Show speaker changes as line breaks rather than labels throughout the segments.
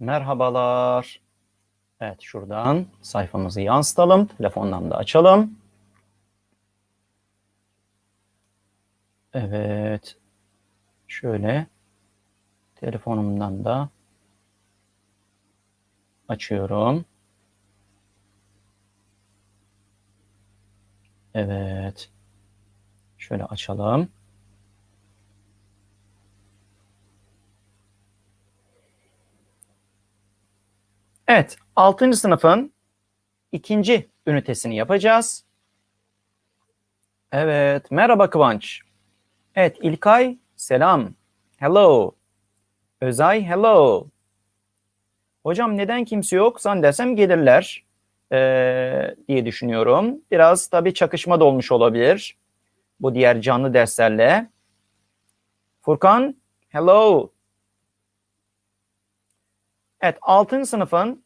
Merhabalar. Evet şuradan sayfamızı yansıtalım. Telefondan da açalım. Evet. Şöyle telefonumdan da açıyorum. Evet. Şöyle açalım. Evet, 6. sınıfın ikinci ünitesini yapacağız. Evet, merhaba Kıvanç. Evet, İlkay, selam. Hello. Özay, hello. Hocam neden kimse yok? Zannedersem gelirler ee, diye düşünüyorum. Biraz tabii çakışma da olmuş olabilir bu diğer canlı derslerle. Furkan, hello. Evet, 6. sınıfın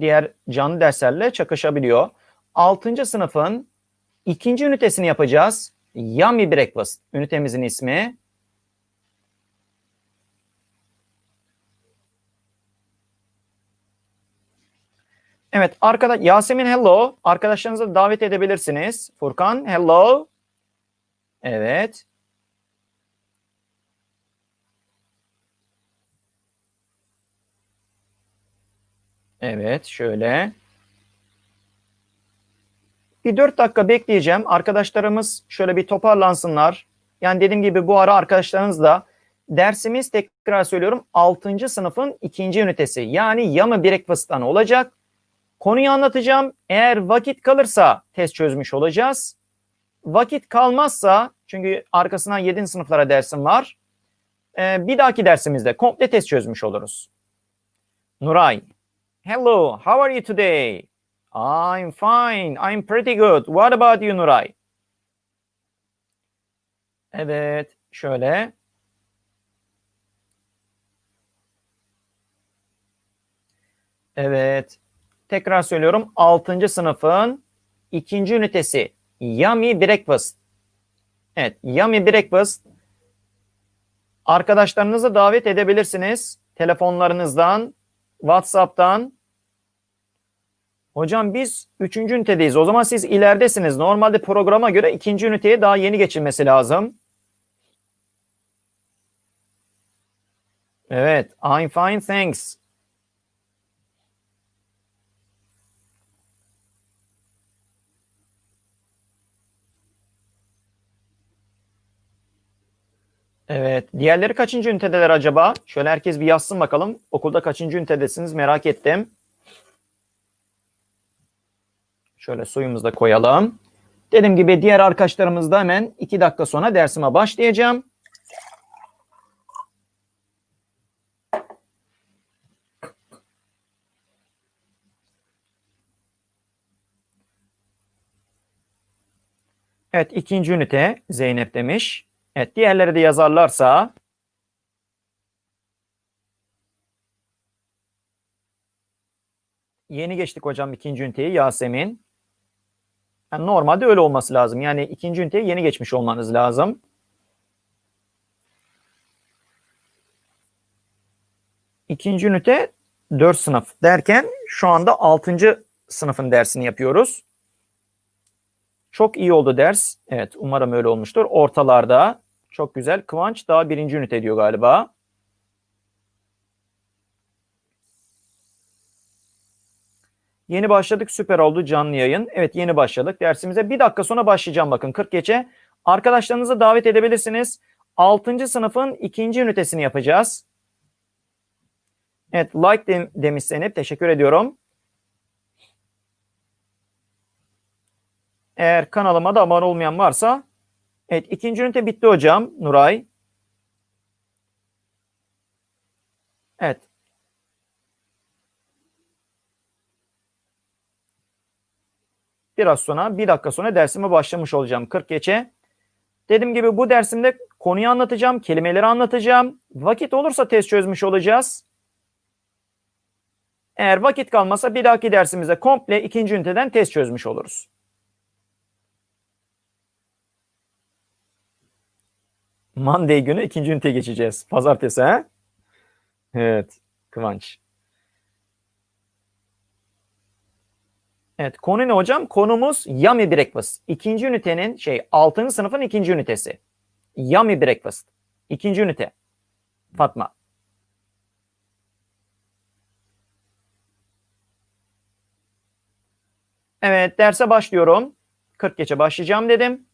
diğer canlı derslerle çakışabiliyor. 6. sınıfın ikinci ünitesini yapacağız. Yummy Breakfast ünitemizin ismi. Evet, arkada Yasemin hello. Arkadaşlarınızı davet edebilirsiniz. Furkan hello. Evet. Evet, şöyle. Bir dört dakika bekleyeceğim. Arkadaşlarımız şöyle bir toparlansınlar. Yani dediğim gibi bu ara arkadaşlarınızla dersimiz tekrar söylüyorum 6. sınıfın ikinci ünitesi. Yani Yama Breakfast'tan olacak. Konuyu anlatacağım. Eğer vakit kalırsa test çözmüş olacağız. Vakit kalmazsa çünkü arkasından 7. sınıflara dersim var. Ee, bir dahaki dersimizde komple test çözmüş oluruz. Nuray, Hello, how are you today? I'm fine. I'm pretty good. What about you, Nuray? Evet, şöyle. Evet. Tekrar söylüyorum. 6. sınıfın ikinci ünitesi. Yummy Breakfast. Evet, Yummy Breakfast. Arkadaşlarınızı davet edebilirsiniz. Telefonlarınızdan, WhatsApp'tan. Hocam biz üçüncü ünitedeyiz. O zaman siz ileridesiniz. Normalde programa göre ikinci üniteye daha yeni geçilmesi lazım. Evet. I'm fine, thanks. Evet. Diğerleri kaçıncı ünitedeler acaba? Şöyle herkes bir yazsın bakalım. Okulda kaçıncı ünitedesiniz merak ettim. Şöyle suyumuzu da koyalım. Dediğim gibi diğer arkadaşlarımız da hemen iki dakika sonra dersime başlayacağım. Evet ikinci ünite Zeynep demiş. Evet diğerleri de yazarlarsa Yeni geçtik hocam ikinci üniteyi Yasemin. Yani normalde öyle olması lazım. Yani ikinci üniteye yeni geçmiş olmanız lazım. İkinci ünite 4 sınıf derken şu anda 6. sınıfın dersini yapıyoruz. Çok iyi oldu ders. Evet umarım öyle olmuştur. Ortalarda çok güzel. Kıvanç daha birinci ünite diyor galiba. Yeni başladık süper oldu canlı yayın. Evet yeni başladık dersimize. Bir dakika sonra başlayacağım bakın 40 geçe. Arkadaşlarınızı davet edebilirsiniz. 6. sınıfın ikinci ünitesini yapacağız. Evet like de demiş Zeynep. Teşekkür ediyorum. Eğer kanalıma da abone olmayan varsa evet ikinci ünite bitti hocam Nuray. Evet Biraz sonra bir dakika sonra dersime başlamış olacağım 40 geçe. Dediğim gibi bu dersimde konuyu anlatacağım, kelimeleri anlatacağım. Vakit olursa test çözmüş olacağız. Eğer vakit kalmasa bir dahaki dersimizde komple ikinci üniteden test çözmüş oluruz. Monday günü ikinci ünite geçeceğiz. Pazartesi ha? Evet. Kıvanç. Evet konu ne hocam? Konumuz Yummy Breakfast. İkinci ünitenin şey 6. sınıfın ikinci ünitesi. Yummy Breakfast. İkinci ünite. Fatma. Evet derse başlıyorum. 40 geçe başlayacağım dedim.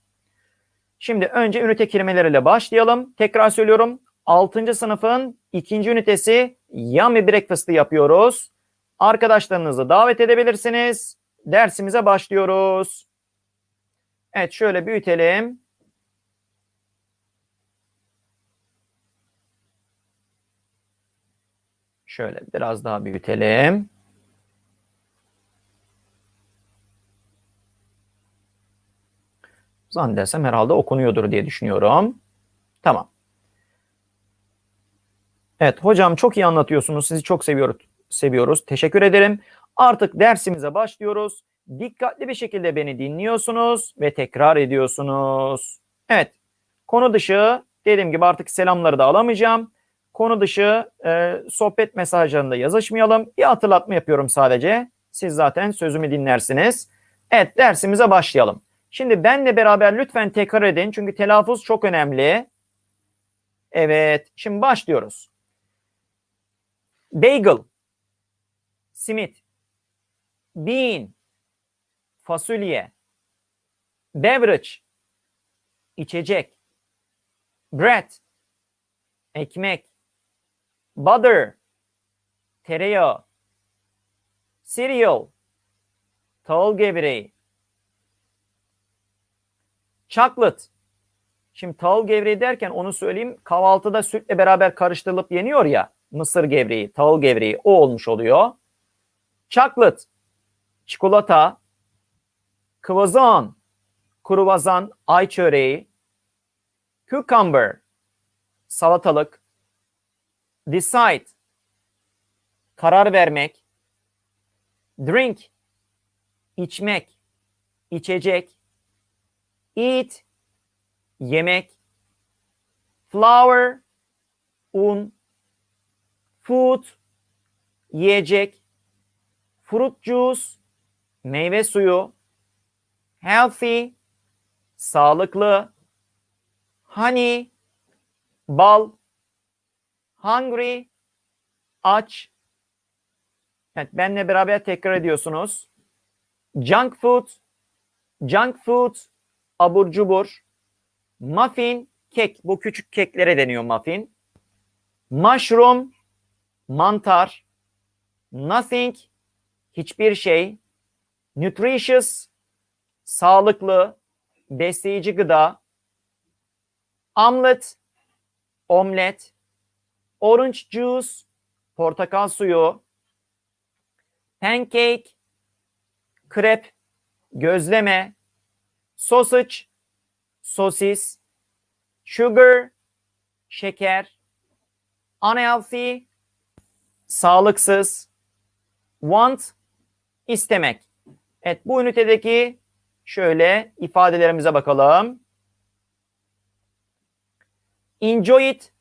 Şimdi önce ünite kelimeleriyle başlayalım. Tekrar söylüyorum. 6. sınıfın ikinci ünitesi Yummy Breakfast'ı yapıyoruz. Arkadaşlarınızı davet edebilirsiniz. Dersimize başlıyoruz. Evet şöyle büyütelim. Şöyle biraz daha büyütelim. Zannedersem herhalde okunuyordur diye düşünüyorum. Tamam. Evet hocam çok iyi anlatıyorsunuz. Sizi çok seviyoruz. Seviyoruz. Teşekkür ederim. Artık dersimize başlıyoruz. Dikkatli bir şekilde beni dinliyorsunuz ve tekrar ediyorsunuz. Evet. Konu dışı dediğim gibi artık selamları da alamayacağım. Konu dışı e, sohbet mesajlarında yazışmayalım. Bir hatırlatma yapıyorum sadece. Siz zaten sözümü dinlersiniz. Evet dersimize başlayalım. Şimdi benle beraber lütfen tekrar edin. Çünkü telaffuz çok önemli. Evet. Şimdi başlıyoruz. Bagel. Simit. Bean. Fasulye. Beverage. içecek. Bread. Ekmek. Butter. Tereyağı. Cereal. Tahıl gevreği. Chocolate. Şimdi tahıl gevreği derken onu söyleyeyim. Kahvaltıda sütle beraber karıştırılıp yeniyor ya. Mısır gevreği, tahıl gevreği o olmuş oluyor. Chocolate. Çikolata. Kıvazan. Kruvazan, ay çöreği. Cucumber. Salatalık. Decide. Karar vermek. Drink. içmek, içecek eat. Yemek, flour. Un, food. Yiyecek, fruit juice. Meyve suyu, healthy. Sağlıklı, honey. Bal, hungry. Aç. Evet benle beraber tekrar ediyorsunuz. Junk food, junk food abur cubur, muffin, kek. Bu küçük keklere deniyor muffin. Mushroom, mantar. Nothing, hiçbir şey. Nutritious, sağlıklı, besleyici gıda. Omelet, omlet. Orange juice, portakal suyu. Pancake, krep, gözleme, sausage, sosis, sugar, şeker, unhealthy, sağlıksız, want, istemek. Evet bu ünitedeki şöyle ifadelerimize bakalım. Enjoy it,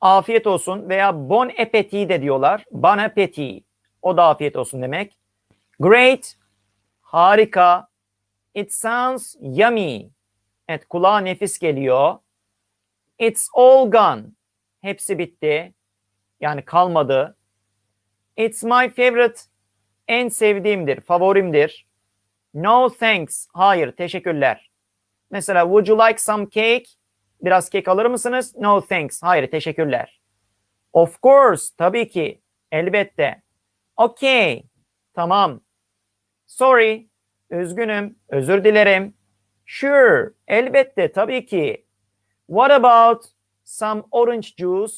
afiyet olsun veya bon appetit de diyorlar. Bon appetit, o da afiyet olsun demek. Great, harika, It sounds yummy. Evet kulağa nefis geliyor. It's all gone. Hepsi bitti. Yani kalmadı. It's my favorite. En sevdiğimdir, favorimdir. No thanks. Hayır, teşekkürler. Mesela would you like some cake? Biraz kek alır mısınız? No thanks. Hayır, teşekkürler. Of course, tabii ki. Elbette. Okay. Tamam. Sorry, Üzgünüm, özür dilerim. Sure, elbette, tabii ki. What about some orange juice?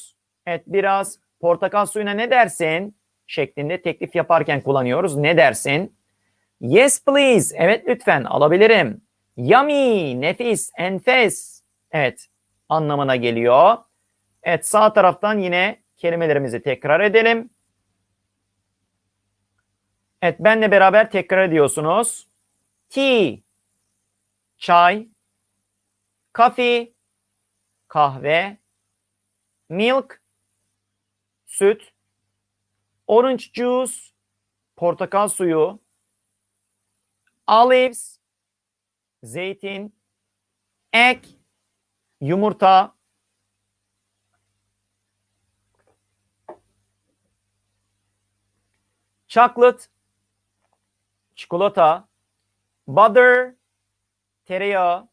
Evet, biraz portakal suyuna ne dersin? Şeklinde teklif yaparken kullanıyoruz. Ne dersin? Yes please. Evet lütfen alabilirim. Yummy, nefis, enfes. Evet, anlamına geliyor. Evet, sağ taraftan yine kelimelerimizi tekrar edelim. Evet, benle beraber tekrar ediyorsunuz tea, çay, coffee, kahve, milk, süt, orange juice, portakal suyu, olives, zeytin, egg, yumurta, chocolate, çikolata, butter, tereyağı,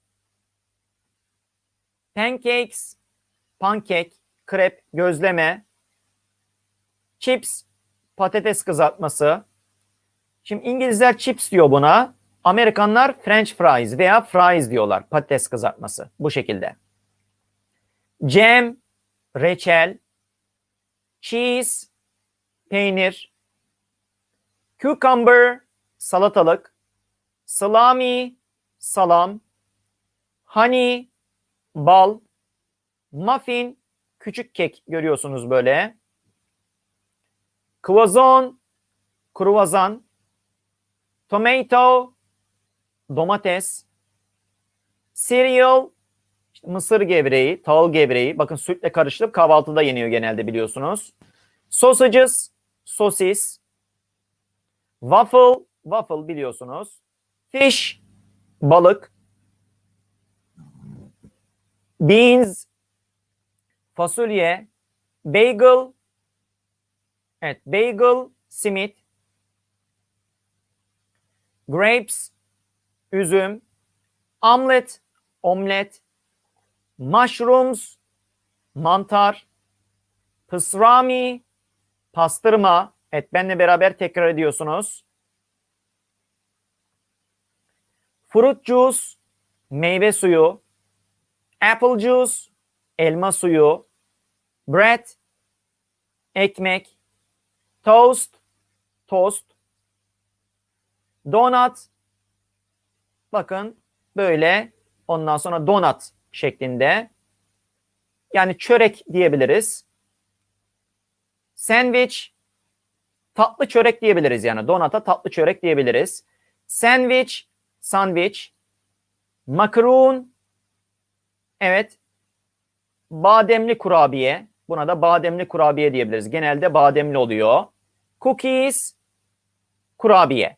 pancakes, pankek, krep, gözleme, chips, patates kızartması. Şimdi İngilizler chips diyor buna. Amerikanlar French fries veya fries diyorlar. Patates kızartması. Bu şekilde. Jam, reçel, cheese, peynir, cucumber, salatalık, salami, salam, honey, bal, muffin, küçük kek görüyorsunuz böyle. Croissant, kruvasan, tomato, domates, cereal, işte mısır gevreği, tahıl gevreği. Bakın sütle karıştırıp kahvaltıda yeniyor genelde biliyorsunuz. Sausages, sosis, waffle, waffle biliyorsunuz. Fish, balık. Beans, fasulye, bagel, evet bagel, simit, grapes, üzüm, omelet, omlet, mushrooms, mantar, pısrami, pastırma, evet benle beraber tekrar ediyorsunuz. Fruit juice, meyve suyu, apple juice, elma suyu, bread, ekmek, toast, toast, donut, bakın böyle ondan sonra donut şeklinde yani çörek diyebiliriz. Sandwich, tatlı çörek diyebiliriz yani donata tatlı çörek diyebiliriz. Sandwich, sandwich, macaron, evet, bademli kurabiye, buna da bademli kurabiye diyebiliriz. Genelde bademli oluyor. Cookies, kurabiye.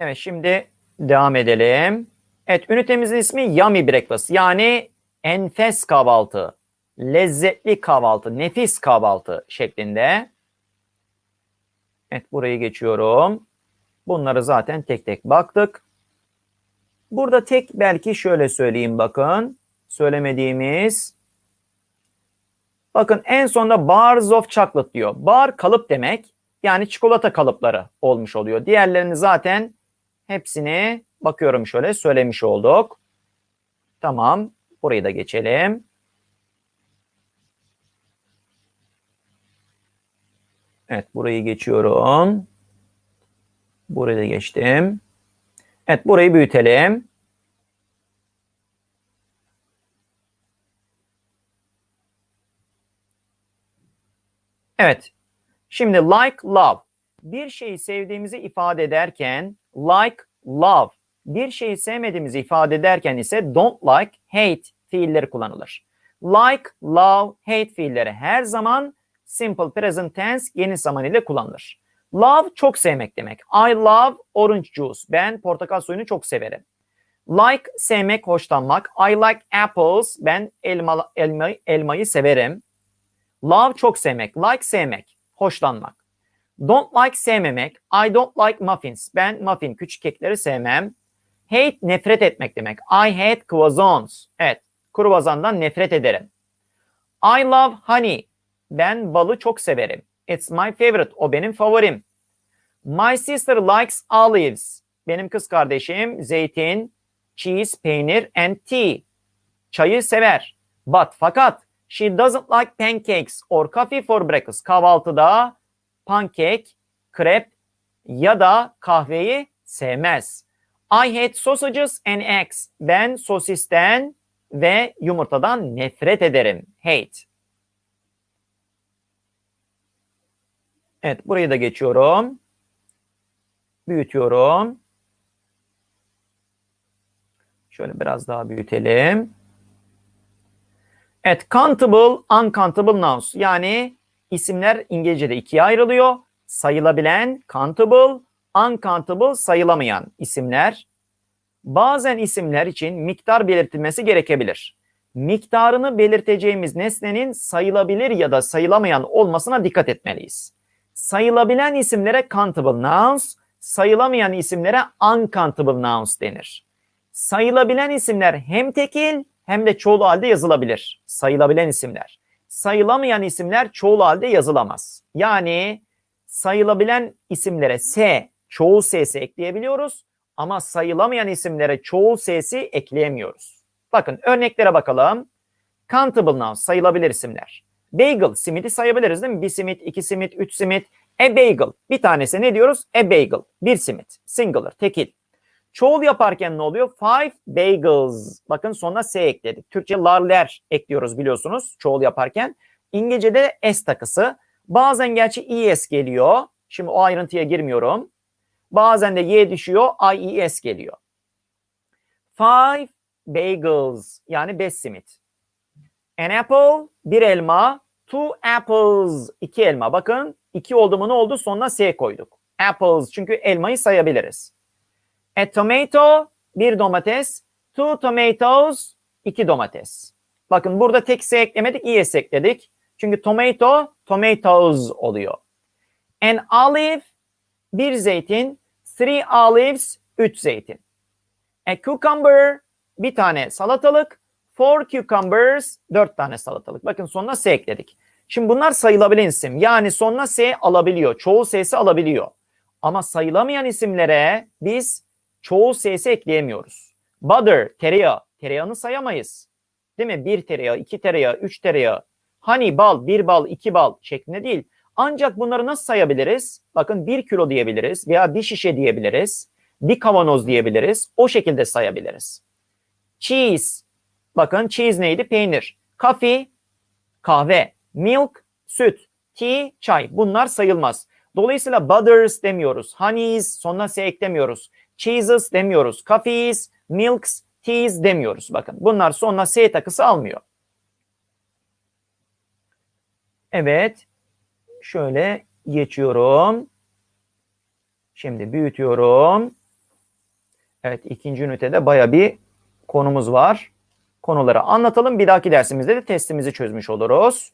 Evet şimdi devam edelim. Evet ünitemizin ismi Yummy Breakfast yani enfes kahvaltı, lezzetli kahvaltı, nefis kahvaltı şeklinde. Evet burayı geçiyorum. Bunları zaten tek tek baktık. Burada tek belki şöyle söyleyeyim bakın. Söylemediğimiz. Bakın en sonda bars of chocolate diyor. Bar kalıp demek. Yani çikolata kalıpları olmuş oluyor. Diğerlerini zaten hepsini bakıyorum şöyle söylemiş olduk. Tamam. Burayı da geçelim. Evet burayı geçiyorum. Burayı da geçtim. Evet burayı büyütelim. Evet. Şimdi like, love. Bir şeyi sevdiğimizi ifade ederken like, love. Bir şeyi sevmediğimizi ifade ederken ise don't like, hate fiilleri kullanılır. Like, love, hate fiilleri her zaman simple present tense geniş zaman ile kullanılır. Love çok sevmek demek. I love orange juice. Ben portakal suyunu çok severim. Like sevmek, hoşlanmak. I like apples. Ben elma, elma, elmayı severim. Love çok sevmek. Like sevmek, hoşlanmak. Don't like sevmemek. I don't like muffins. Ben muffin, küçük kekleri sevmem. Hate nefret etmek demek. I hate croissants. Evet, kruvazandan nefret ederim. I love honey. Ben balı çok severim. It's my favorite. O benim favorim. My sister likes olives. Benim kız kardeşim zeytin, cheese, peynir and tea. Çayı sever. But fakat she doesn't like pancakes or coffee for breakfast. Kahvaltıda pankek, krep ya da kahveyi sevmez. I hate sausages and eggs. Ben sosisten ve yumurtadan nefret ederim. Hate. Evet burayı da geçiyorum. Büyütüyorum. Şöyle biraz daha büyütelim. Evet countable, uncountable nouns. Yani isimler İngilizce'de ikiye ayrılıyor. sayılabilen, countable, uncountable sayılamayan isimler. Bazen isimler için miktar belirtilmesi gerekebilir. Miktarını belirteceğimiz nesnenin sayılabilir ya da sayılamayan olmasına dikkat etmeliyiz. Sayılabilen isimlere countable nouns, sayılamayan isimlere uncountable nouns denir. Sayılabilen isimler hem tekil hem de çoğul halde yazılabilir. Sayılabilen isimler. Sayılamayan isimler çoğul halde yazılamaz. Yani sayılabilen isimlere S, çoğul S'si ekleyebiliyoruz ama sayılamayan isimlere çoğul S'si ekleyemiyoruz. Bakın örneklere bakalım. Countable nouns sayılabilir isimler. Bagel, simidi sayabiliriz değil mi? Bir simit, iki simit, üç simit. A bagel. Bir tanesi ne diyoruz? A bagel. Bir simit. Singular, tekil. Çoğul yaparken ne oluyor? Five bagels. Bakın sonuna S ekledik. Türkçe larler ekliyoruz biliyorsunuz çoğul yaparken. İngilizce'de S takısı. Bazen gerçi ES geliyor. Şimdi o ayrıntıya girmiyorum. Bazen de Y düşüyor, IES geliyor. Five bagels yani beş simit. An apple, bir elma. Two apples, iki elma. Bakın iki oldu mu ne oldu? Sonuna S koyduk. Apples çünkü elmayı sayabiliriz. A tomato, bir domates. Two tomatoes, iki domates. Bakın burada tek S eklemedik, ES ekledik. Çünkü tomato, tomatoes oluyor. An olive, bir zeytin. Three olives, üç zeytin. A cucumber, bir tane salatalık. Four cucumbers, dört tane salatalık. Bakın sonuna S ekledik. Şimdi bunlar sayılabilen isim. Yani sonuna S alabiliyor. Çoğu S'si alabiliyor. Ama sayılamayan isimlere biz çoğu S'si ekleyemiyoruz. Butter, tereyağı. Tereyağını sayamayız. Değil mi? Bir tereyağı, iki tereyağı, üç tereyağı. Honey, bal, bir bal, iki bal şeklinde değil. Ancak bunları nasıl sayabiliriz? Bakın bir kilo diyebiliriz veya bir şişe diyebiliriz. Bir kavanoz diyebiliriz. O şekilde sayabiliriz. Cheese. Bakın cheese neydi? Peynir. Coffee, kahve. Milk, süt. Tea, çay. Bunlar sayılmaz. Dolayısıyla butters demiyoruz. Honeys, sonuna S eklemiyoruz. Cheeses demiyoruz. Coffees, milks, teas demiyoruz. Bakın bunlar sonuna S takısı almıyor. Evet. Şöyle geçiyorum. Şimdi büyütüyorum. Evet ikinci ünitede baya bir konumuz var. Konuları anlatalım. Bir dahaki dersimizde de testimizi çözmüş oluruz.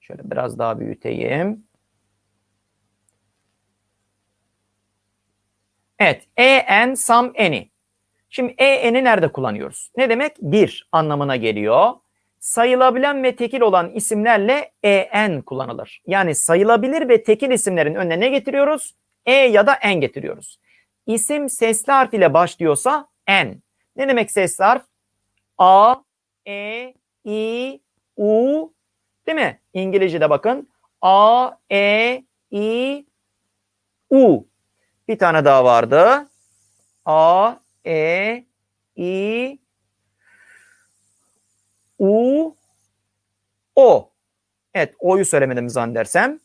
Şöyle biraz daha büyüteyim. Evet. E, n, some, any. Şimdi e, n'i nerede kullanıyoruz? Ne demek? Bir anlamına geliyor. Sayılabilen ve tekil olan isimlerle en kullanılır. Yani sayılabilir ve tekil isimlerin önüne ne getiriyoruz? E ya da en getiriyoruz. İsim sesli harf ile başlıyorsa n. Ne demek sesli harf? A, E, I, U değil mi? İngilizce'de bakın. A, E, I, U. Bir tane daha vardı. A, E, I, U, O. Evet, O'yu söylemedim zannedersem.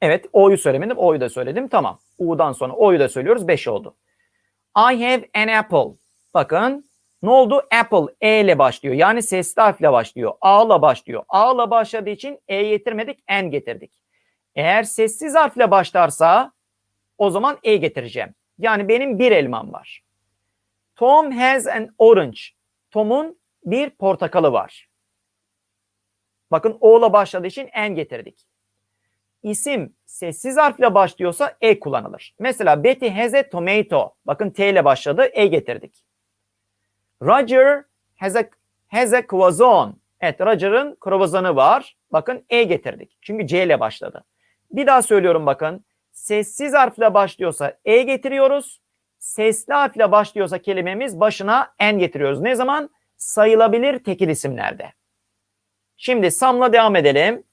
Evet, O'yu söylemedim, O'yu da söyledim. Tamam. U'dan sonra O'yu da söylüyoruz. 5 oldu. I have an apple. Bakın ne oldu? Apple E ile başlıyor. Yani sesli harfle başlıyor. A ile başlıyor. A ile başladığı için E getirmedik, N getirdik. Eğer sessiz harfle başlarsa o zaman E getireceğim. Yani benim bir elmam var. Tom has an orange. Tom'un bir portakalı var. Bakın O ile başladığı için N getirdik. İsim sessiz harfle başlıyorsa E kullanılır. Mesela Betty has a tomato. Bakın T ile başladı. E getirdik. Roger has a, has a croissant. Evet Roger'ın kruvasanı var. Bakın E getirdik. Çünkü C ile başladı. Bir daha söylüyorum bakın. Sessiz harfle başlıyorsa E getiriyoruz. Sesli harfle başlıyorsa kelimemiz başına N getiriyoruz. Ne zaman? Sayılabilir tekil isimlerde. Şimdi Sam'la devam edelim.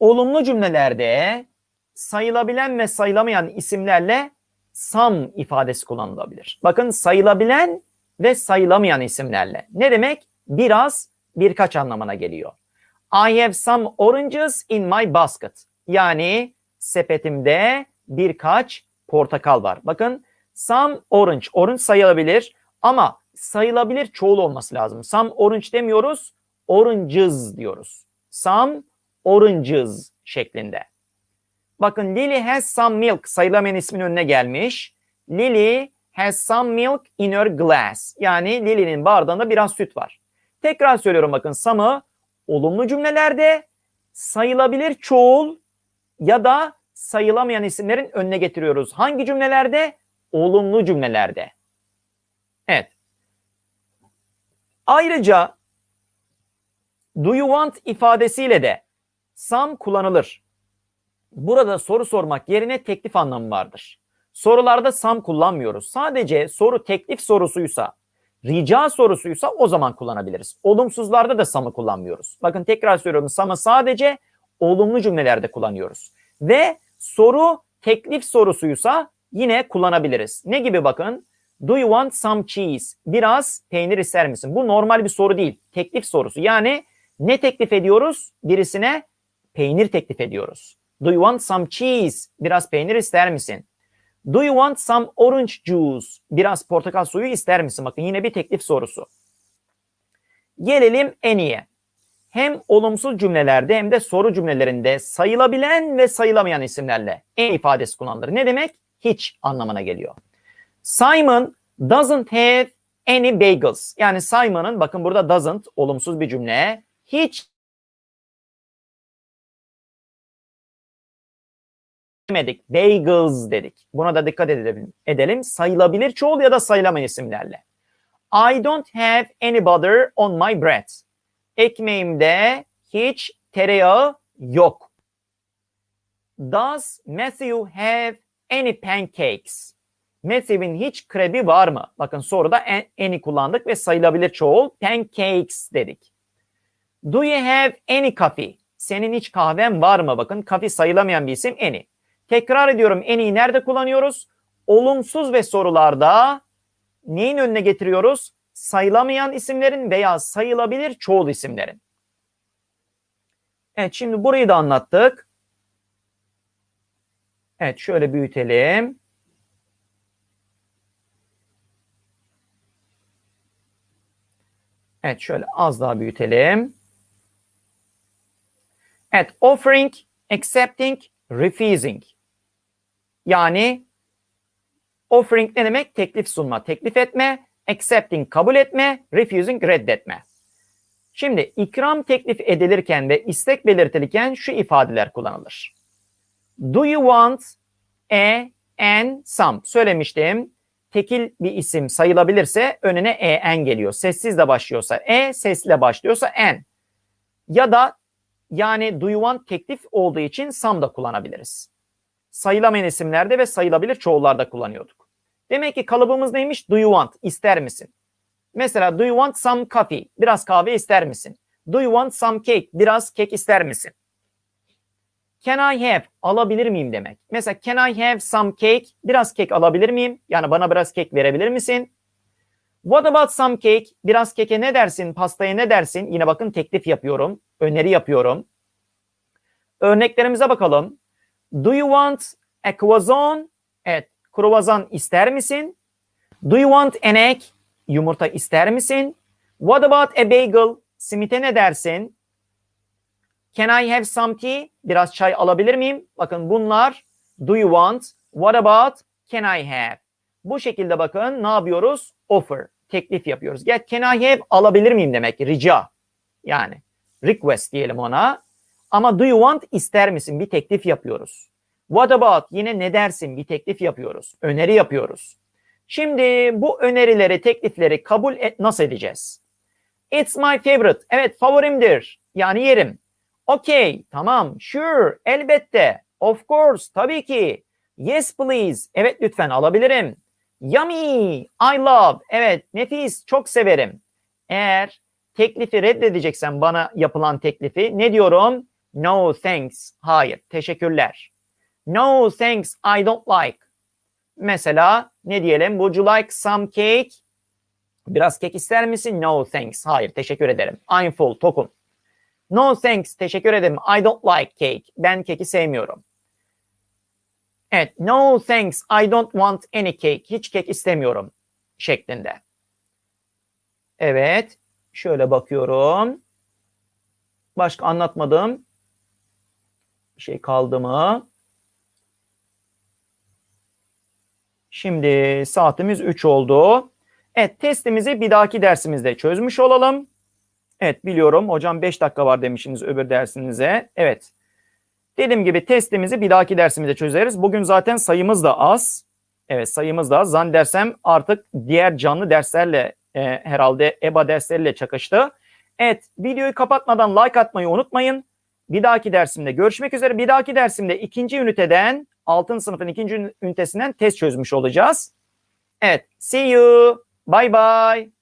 Olumlu cümlelerde sayılabilen ve sayılamayan isimlerle some ifadesi kullanılabilir. Bakın sayılabilen ve sayılamayan isimlerle. Ne demek? Biraz, birkaç anlamına geliyor. I have some oranges in my basket. Yani sepetimde birkaç portakal var. Bakın some orange. Orange sayılabilir ama sayılabilir çoğul olması lazım. Some orange demiyoruz, oranges diyoruz. some oranges şeklinde. Bakın Lily has some milk sayılamayan ismin önüne gelmiş. Lily has some milk in her glass. Yani Lily'nin bardağında biraz süt var. Tekrar söylüyorum bakın some'ı olumlu cümlelerde sayılabilir çoğul ya da sayılamayan isimlerin önüne getiriyoruz. Hangi cümlelerde? Olumlu cümlelerde. Evet. Ayrıca do you want ifadesiyle de some kullanılır. Burada soru sormak yerine teklif anlamı vardır. Sorularda some kullanmıyoruz. Sadece soru teklif sorusuysa, rica sorusuysa o zaman kullanabiliriz. Olumsuzlarda da some'ı kullanmıyoruz. Bakın tekrar söylüyorum some'ı sadece olumlu cümlelerde kullanıyoruz. Ve soru teklif sorusuysa yine kullanabiliriz. Ne gibi bakın? Do you want some cheese? Biraz peynir ister misin? Bu normal bir soru değil. Teklif sorusu. Yani ne teklif ediyoruz? Birisine peynir teklif ediyoruz. Do you want some cheese? Biraz peynir ister misin? Do you want some orange juice? Biraz portakal suyu ister misin? Bakın yine bir teklif sorusu. Gelelim en iyi. Hem olumsuz cümlelerde hem de soru cümlelerinde sayılabilen ve sayılamayan isimlerle en ifadesi kullanılır. Ne demek? Hiç anlamına geliyor. Simon doesn't have any bagels. Yani Simon'ın bakın burada doesn't olumsuz bir cümle. Hiç demedik. Bagels dedik. Buna da dikkat edelim. edelim. Sayılabilir çoğul ya da sayılamayan isimlerle. I don't have any butter on my bread. Ekmeğimde hiç tereyağı yok. Does Matthew have any pancakes? Matthew'in hiç krebi var mı? Bakın soruda any kullandık ve sayılabilir çoğul pancakes dedik. Do you have any coffee? Senin hiç kahven var mı? Bakın coffee sayılamayan bir isim any. Tekrar ediyorum any'yi nerede kullanıyoruz? Olumsuz ve sorularda neyin önüne getiriyoruz? Sayılamayan isimlerin veya sayılabilir çoğul isimlerin. Evet şimdi burayı da anlattık. Evet şöyle büyütelim. Evet şöyle az daha büyütelim. Evet offering, accepting, refusing. Yani offering ne demek? Teklif sunma, teklif etme. Accepting kabul etme, refusing reddetme. Şimdi ikram teklif edilirken ve istek belirtilirken şu ifadeler kullanılır. Do you want a, and, some? Söylemiştim. Tekil bir isim sayılabilirse önüne e, en geliyor. Sessiz de başlıyorsa e, sesle başlıyorsa en. Ya da yani do you want teklif olduğu için some da kullanabiliriz. Sayılamayan isimlerde ve sayılabilir çoğullarda kullanıyorduk. Demek ki kalıbımız neymiş? Do you want? İster misin? Mesela do you want some coffee? Biraz kahve ister misin? Do you want some cake? Biraz kek ister misin? Can I have? Alabilir miyim demek. Mesela can I have some cake? Biraz kek alabilir miyim? Yani bana biraz kek verebilir misin? What about some cake? Biraz keke ne dersin? Pastaya ne dersin? Yine bakın teklif yapıyorum. Öneri yapıyorum. Örneklerimize bakalım. Do you want a croissant? Evet. Kruvasan ister misin? Do you want an egg? Yumurta ister misin? What about a bagel? Simite ne dersin? Can I have some tea? Biraz çay alabilir miyim? Bakın bunlar do you want? What about? Can I have? Bu şekilde bakın ne yapıyoruz? Offer. Teklif yapıyoruz. Get can I have? Alabilir miyim demek. Rica. Yani request diyelim ona. Ama do you want ister misin? Bir teklif yapıyoruz. What about? Yine ne dersin? Bir teklif yapıyoruz. Öneri yapıyoruz. Şimdi bu önerileri, teklifleri kabul et, nasıl edeceğiz? It's my favorite. Evet favorimdir. Yani yerim. Okay, tamam. Sure, elbette. Of course, tabii ki. Yes please. Evet lütfen alabilirim. Yummy, I love. Evet, nefis, çok severim. Eğer teklifi reddedeceksen bana yapılan teklifi ne diyorum? No thanks. Hayır, teşekkürler. No thanks, I don't like. Mesela ne diyelim? Would you like some cake? Biraz kek ister misin? No thanks. Hayır, teşekkür ederim. I'm full, tokum. No thanks, teşekkür ederim. I don't like cake. Ben keki sevmiyorum. Evet, no thanks, I don't want any cake. Hiç kek istemiyorum şeklinde. Evet, şöyle bakıyorum. Başka anlatmadığım bir şey kaldı mı? Şimdi saatimiz 3 oldu. Evet testimizi bir dahaki dersimizde çözmüş olalım. Evet biliyorum hocam 5 dakika var demişsiniz öbür dersinize. Evet. Dediğim gibi testimizi bir dahaki dersimizde çözeriz. Bugün zaten sayımız da az. Evet sayımız da az. Zannedersem artık diğer canlı derslerle e, herhalde EBA dersleriyle çakıştı. Evet videoyu kapatmadan like atmayı unutmayın. Bir dahaki dersimde görüşmek üzere. Bir dahaki dersimde ikinci üniteden 6. sınıfın ikinci ünitesinden test çözmüş olacağız. Evet see you. Bye bye.